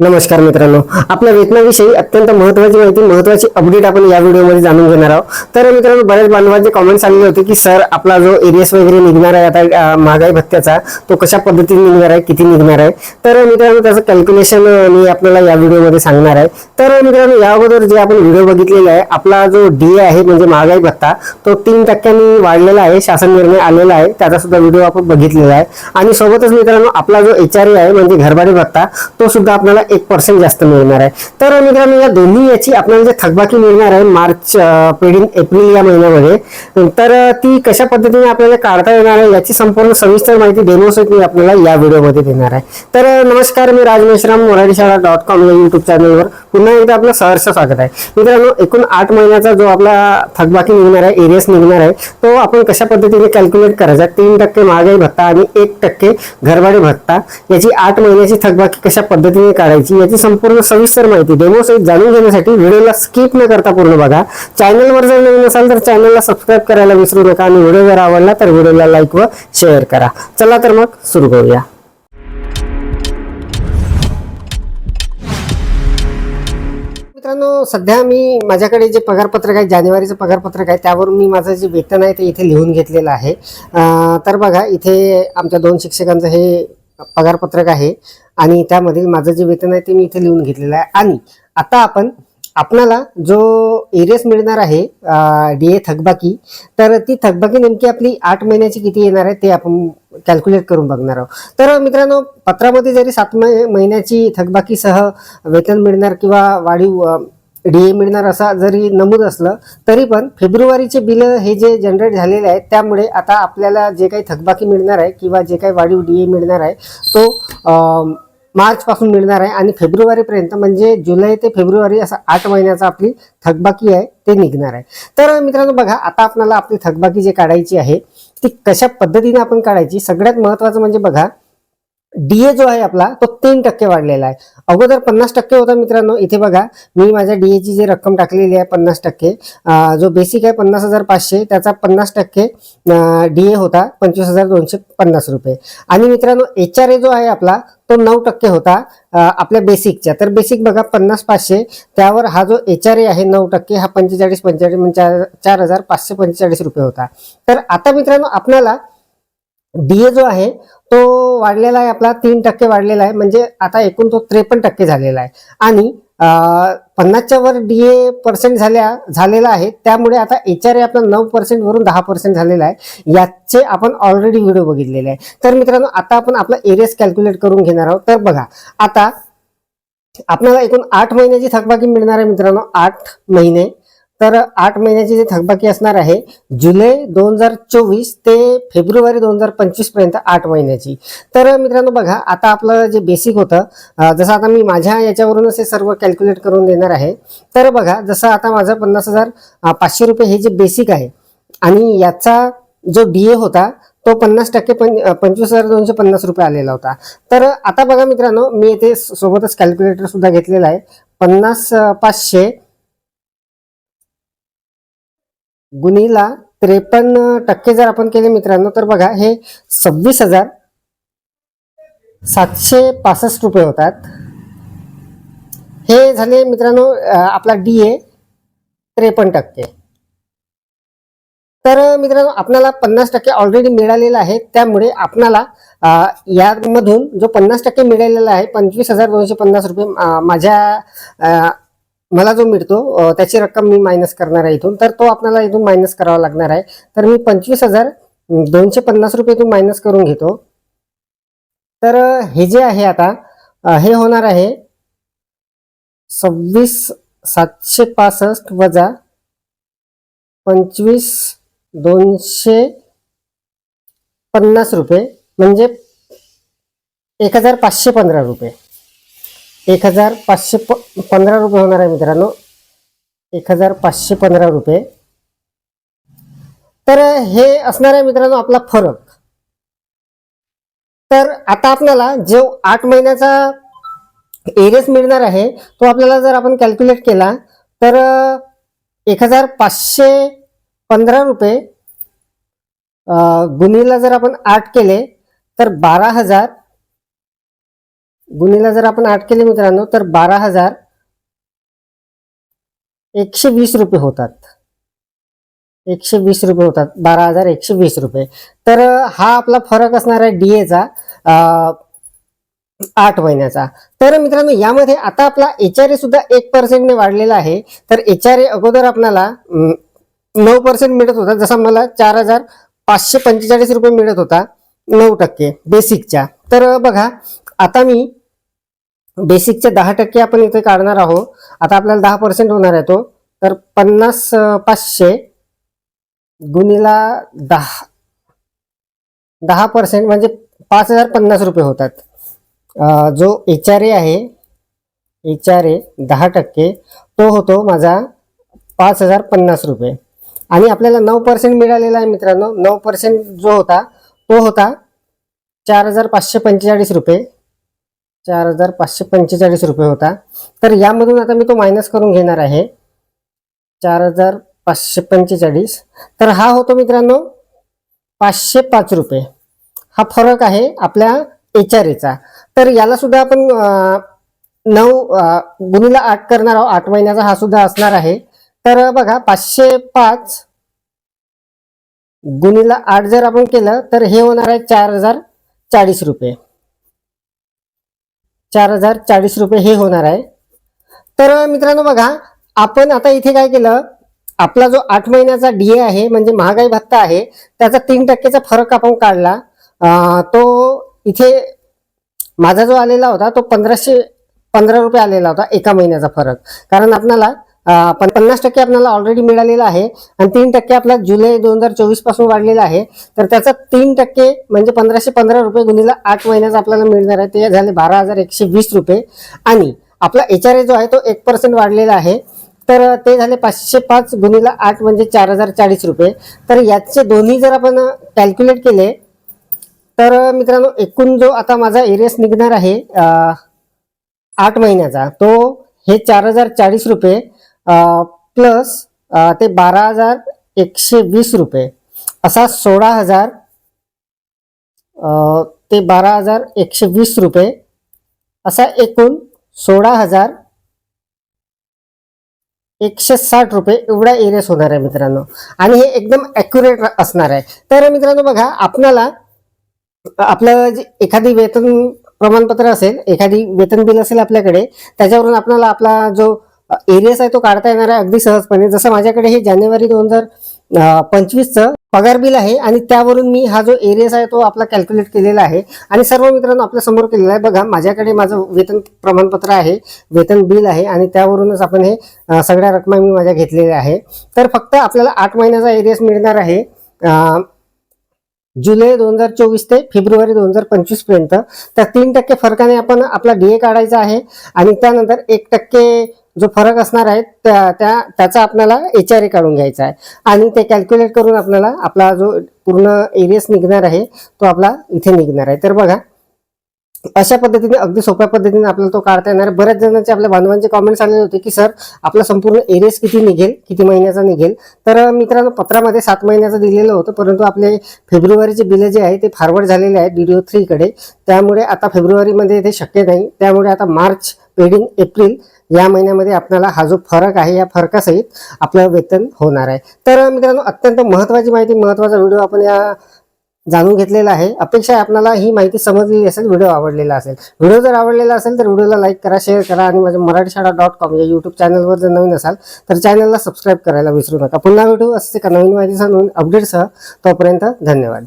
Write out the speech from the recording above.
नमस्कार मित्रांनो. आपल्या वेतनाविषयी अत्यंत महत्त्वाची माहिती महत्त्वाची अपडेट आपण या व्हिडिओमध्ये जाणून घेणार आहोत. तर मित्रांनो बऱ्याच बांधवांचे कॉमेंट्स आलेले होते की सर आपला जो एरियस वगैरे निघणार आहे आता महागाई भत्त्याचा तो कशा पद्धतीने निघणार आहे किती निघणार आहे? तर मित्रांनो त्याचं कॅल्क्युलेशन मी आपल्याला या व्हिडिओमध्ये सांगणार आहे. तर मित्रांनो या अगोदर जे आपण व्हिडिओ बघितलेला आहे आपला जो डी आहे म्हणजे महागाई भत्ता तो तीन टक्क्यांनी वाढलेला आहे शासन निर्णय आलेला आहे त्याचा सुद्धा व्हिडिओ आपण बघितलेला आहे. आणि सोबतच मित्रांनो आपला जो एच आर आहे म्हणजे घरभाडे भत्ता तो सुद्धा आपल्याला एक पर्सेंट जास्त मिळणार आहे. तर मित्रांनो या दोन्ही याची आपल्याला जे थकबाकी मिळणार आहे मार्च पेडिंग एप्रिल या महिन्यामध्ये तर ती कशा पद्धतीने आपल्याला काढता येणार आहे याची संपूर्ण सविस्तर माहिती देण्यासाठी मी आपल्याला या व्हिडिओमध्ये देणार आहे. तर नमस्कार मी राज मेश्राम मराठी शाळा डॉट कॉम या युट्यूब चॅनलवर पुन्हा एकदा आपलं सहर्ष स्वागत आहे. मित्रांनो एकूण आठ महिन्याचा जो आपला थकबाकी निघणार आहे एरियस निघणार आहे तो आपण कशा पद्धतीने कॅल्क्युलेट करायचा? तीन टक्के महागाई भत्ता आणि एक टक्के घरभाडे भत्ता. याची आठ महिन्याची थकबाकी कशा पद्धतीने काढायची? याची संपूर्ण सविस्तर माहिती डेमो सहित जाणून घेण्यासाठी व्हिडिओला स्किप न करता पूर्ण बघा. चॅनलवर जर नवीन असाल तर चॅनलला सबस्क्राईब करायला विसरू नका आणि व्हिडिओ जर आवडला तर व्हिडिओला लाईक व शेअर करा. चला तर मग सुरू करूया. मित्रांनो सध्या मी माझ्याकडे जे पगारपत्रक आहे जानेवारीचं पगारपत्रक आहे त्यावर मी माझं जे वेतन आहे ते इथे लिहून घेतलेलं आहे. तर बघा इथे आमच्या दोन शिक्षकांचं हे पगारपत्रक आहे आणि त्यामधील माझं जे वेतन आहे ते मी इथे लिहून घेतलेलं आहे. आणि आता आपण आपणाला जो एरियस मिळणार आहे डी ए थकबाकी तर ती थकबाकी नेमकी आपली आठ महिन्याची किती येणार आहे ते आपण कॅल्क्युलेट करून बघणार आहोत. तर मित्रांनो पत्रामध्ये जरी सात महिन्याची थकबाकीसह वेतन मिळणार किंवा वाढीव डी ए मिळणार असा जरी नमूद असलं तरी पण फेब्रुवारीचे बिल हे जे जनरेट झालेले आहेत त्यामुळे आता आपल्याला जे काही थकबाकी मिळणार आहे किंवा जे काही वाढीव डी ए मिळणार आहे तो मार्चपासून मिळणार आहे आणि फेब्रुवारीपर्यंत म्हणजे जुलै ते फेब्रुवारी असा आठ महिन्याचा आपली थकबाकी आहे ते निघणार आहे. तर मित्रांनो बघा आता आपल्याला आपली थकबाकी जे काढायची आहे ती कशा पद्धतीने आपण काढायची? सगळ्यात महत्वाचं म्हणजे बघा डीए जो आहे आपला तो तीन टक्के वाढलेला आहे. अगोदर पन्नास टक्के होता मित्रांनो इथे बघा मी माझ्या डीएची जी रक्कम टाकलेली आहे पन्नास टक्के जो बेसिक आहे पन्नास हजार पाचशे त्याचा पन्नास टक्के डीए होता पंचवीस हजार दोनशे पन्नास रुपये. आणि मित्रांनो एच आर ए जो आहे आपला तो नऊ टक्के होता आपल्या बेसिकच्या तर बेसिक बघा पन्नास पाचशे त्यावर हा जो एच आर ए आहे नऊ टक्के हा पंचेचाळीस पंचेचाळीस म्हणजे चार चार हजार पाचशे पंचेचाळीस रुपये होता. तर आता मित्रांनो आपल्याला डीए जो आहे तो वाढलेला आहे आपला तीन टक्के वाढलेला आहे. म्हणजे आता एकूण तो त्रेपन्न टक्के झालेला आहे. आणि पन्नासच्या वर डीए पर्सेंट झाल्या झालेला आहे. त्यामुळे आता एच आर ए आपला नऊ पर्सेंट वरून दहा पर्सेंट झालेला आहे. याचे आपण ऑलरेडी व्हिडिओ बघितलेले आहे. तर मित्रांनो आता आपण आपला एरियस कॅल्क्युलेट करून घेणार आहोत. तर बघा आता आपल्याला एकूण आठ महिन्याची थकबाकी मिळणार आहे मित्रांनो. आठ महिने. तर आठ महिन्याची जी थकबाकी असणार आहे जुलै दोन हजार चोवीस ते फेब्रुवारी दोन हजार पंचवीसपर्यंत आठ महिन्याची. तर मित्रांनो बघा आता आपलं जे बेसिक होतं जसं आता मी माझ्या याच्यावरूनच हे सर्व कॅल्क्युलेट करून देणार आहे. तर बघा जसं आता माझं पन्नास हजार पाचशे रुपये हे जे बेसिक आहे आणि याचा जो डी ए होता तो पन्नास टक्के पं पंचवीस हजार दोनशे पन्नास रुपये आलेला होता. तर आता बघा मित्रांनो मी येथे सोबतच कॅल्क्युलेटर सुद्धा घेतलेला आहे. पन्नास पाचशे गुणीला त्रेपन्न टक्के जर आपण केले मित्रांनो तर बघा हे सव्वीस हजार सातशे पासष्ट रुपये होतात. हे झाले मित्रांनो आपला डी ए त्रेपन्न टक्के. तर मित्रांनो आपल्याला पन्नास टक्के ऑलरेडी मिळालेला आहे. त्यामुळे आपणाला यामधून जो पन्नास टक्के मिळालेला आहे पंचवीस हजार दोनशे पन्नास रुपये माझ्या मला जो मिळतो त्याची रक्कम मी मायनस करणार आहे इथून. तर तो आपल्याला इथून मायनस करावा लागणार आहे. तर मी पंचवीस हजार दोनशे पन्नास रुपये इथून मायनस करून घेतो. तर हे जे आहे आता हे होणार आहे सव्वीस सातशे पासष्ट वजा पंचवीस दोनशे पन्नास रुपये म्हणजे एक हजार पाचशे पंधरा रुपये. एक हजार पाचशे प पंधरा रुपये होणार आहे मित्रांनो. एक हजार पाचशे पंधरा रुपये. तर हे असणार आहे मित्रांनो आपला फरक. तर आता आपल्याला जो आठ महिन्याचा एरियस मिळणार आहे तो आपल्याला जर आपण कॅल्क्युलेट केला तर एक हजार पाचशे पंधरा रुपये गुन्हेला जर आपण आठ केले तर बारा हजार गुन्हेला जर आपण आठ केले मित्रांनो तर बारा हजार एकशे वीस रुपये होतात. एकशे वीस रुपये होतात. बारा हजार एकशे वीस रुपये. तर हा आपला फरक असणार आहे डीएचा आठ महिन्याचा. तर मित्रांनो यामध्ये आता आपला एच आर ए सुद्धा एक पर्सेंटने वाढलेला आहे. तर एच आर ए अगोदर आपल्याला नऊ पर्सेंट मिळत होता. जसा मला चार हजार पाचशे पंचेचाळीस रुपये मिळत होता नऊ टक्के बेसिकच्या तर बघा आता मी बेसिकचे दहा टक्के आपण इथे काढणार आहोत. आता आपल्याला दहा पर्सेंट होणार आहे तो. तर पन्नास पाचशे गुणीला दहा. दहा पर्सेंट म्हणजे पाच हजार पन्नास रुपये होतात. जो एच आर ए आहे एच आर ए दहा टक्के तो होतो माझा पाच हजार पन्नास रुपये. आणि आपल्याला नऊ पर्सेंट मिळालेला आहे मित्रांनो. नऊ पर्सेंट जो होता तो होता चार हजार पाचशे पंचेचाळीस रुपये. चार हजार पाचशे पंचेचाळीस रुपये होता. तर यामधून आता मी तो मायनस करून घेणार आहे. चार हजार पाचशे पंचेचाळीस. तर हा होतो मित्रांनो पाचशे पाच रुपये. हा फरक आहे आपल्या एच आर एचा तर याला सुद्धा आपण नऊ गुणीला आठ करणार आहोत. आठ महिन्याचा हा सुद्धा असणार आहे. तर बघा पाचशे पाच गुणीला आठ जर आपण केलं तर हे होणार आहे चार हजार चाळीस रुपये. चार हजार चाळीस रुपये हे होणार आहे. तर मित्रांनो बघा आपण आता इथे काय केलं? आपला जो आठ महिन्याचा डीए आहे म्हणजे महागाई भत्ता आहे त्याचा तीन टक्केचा फरक आपण काढला. तो इथे माझा जो आलेला होता तो पंधराशे पंधरा रुपये आलेला होता एका महिन्याचा फरक. कारण आपणाला पण पन्नास टक्के आपल्याला ऑलरेडी मिळालेला आहे. आणि तीन टक्के आपला जुलै दोन हजार चोवीसपासून वाढलेला आहे. तर त्याचा तीन टक्के म्हणजे पंधराशे पंधरा रुपये गुन्हेला आठ महिन्याचा आपल्याला मिळणार आहे. ते झाले बारा हजार एकशे वीस रुपये. आणि आपला एच आर ए जो आहे तो एक पर्सेंट वाढलेला आहे. तर ते झाले पाचशे पाच गुन्हेला आठ म्हणजे चार हजार चाळीस रुपये. तर याचे दोन्ही जर आपण कॅल्क्युलेट केले तर मित्रांनो एकूण जो आता माझा एरियस निघणार आहे आठ महिन्याचा तो हे चार हजार चाळीस रुपये. प्लस ते बारा हजार एकशे वीस रुपये. असा सोळा हजार ते बारा हजार एकशे वीस रुपये. असा एकूण सोळा हजार एकशे साठ रुपये एवढा इरेस होणार आहे मित्रांनो. आणि हे एकदम ॲक्युरेट असणार आहे. तर मित्रांनो बघा आपल्याला आपलं जे एखादी वेतन प्रमाणपत्र असेल एखादी वेतन बिल असेल आपल्याकडे त्याच्यावरून आपल्याला आपला जो एरियस आहे तो काढता येणार आहे अगदी सहजपणे. जसं माझ्याकडे हे जानेवारी दोन हजार पंचवीसचं पगार बिल आहे आणि त्यावरून मी हा जो एरियस आहे तो आपला कॅल्क्युलेट केलेला आहे. आणि सर्व मित्रांनो आपल्यासमोर केलेला आहे. बघा माझ्याकडे माझं वेतन प्रमाणपत्र आहे वेतन बिल आहे आणि त्यावरूनच आपण हे सगळ्या रकमा मी माझ्या घेतलेल्या आहे. तर फक्त आपल्याला आठ महिन्याचा एरियस मिळणार आहे जुलै दोन हजार चोवीस ते फेब्रुवारी दोन हजार पंचवीसपर्यंत. तर तीन टक्के फरकाने आपण आपला डीए काढायचा आहे आणि त्यानंतर एक टक्के जो फरक असणार आहे त्या त्या- त्याचा आपल्याला एच आर ए काढून घ्यायचा आहे. आणि ते कॅल्क्युलेट करून आपल्याला आपला जो पूर्ण एरियस निघणार आहे तो आपला इथे निघणार आहे. तर बघा अशा पद्धतीने अगदी सोप्या पद्धतीने आपल्याला तो काढता येणार बऱ्याच जणांचे आपल्या बांधवांचे कॉमेंट्स आलेले होते की सर आपला संपूर्ण एरियस किती निघेल? किती महिन्याचा निघेल? तर मित्रांनो पत्रामध्ये सात महिन्याचं दिलेलं होतं परंतु आपले फेब्रुवारीचे बिल जे आहे ते फॉरवर्ड झालेले आहे डी डी ओ थ्रीकडे त्यामुळे आता फेब्रुवारीमध्ये ते शक्य नाही. त्यामुळे आता मार्च पेडिंग एप्रिल या महिन्यामध्ये आपल्याला हा जो फरक आहे या फरकासहित आपलं वेतन होणार आहे. तर मित्रांनो अत्यंत महत्त्वाची माहिती महत्त्वाचा व्हिडिओ आपण या जाणून घेतलेला आहे. अपेक्षा आहे आपल्याला ही माहिती समजलेली असेल व्हिडिओ आवडलेला असेल. व्हिडिओ जर आवडलेला असेल तर व्हिडिओला लाईक करा शेअर करा आणि माझ्या मराठी शाळा डॉट कॉम या यूट्यूब चॅनलवर जर नवीन असाल तर चॅनलला सबस्क्राईब करायला विसरू नका. पुन्हा व्हिडिओ असते का नवीन माहितीसह नवीन अपडेटसह तोपर्यंत धन्यवाद.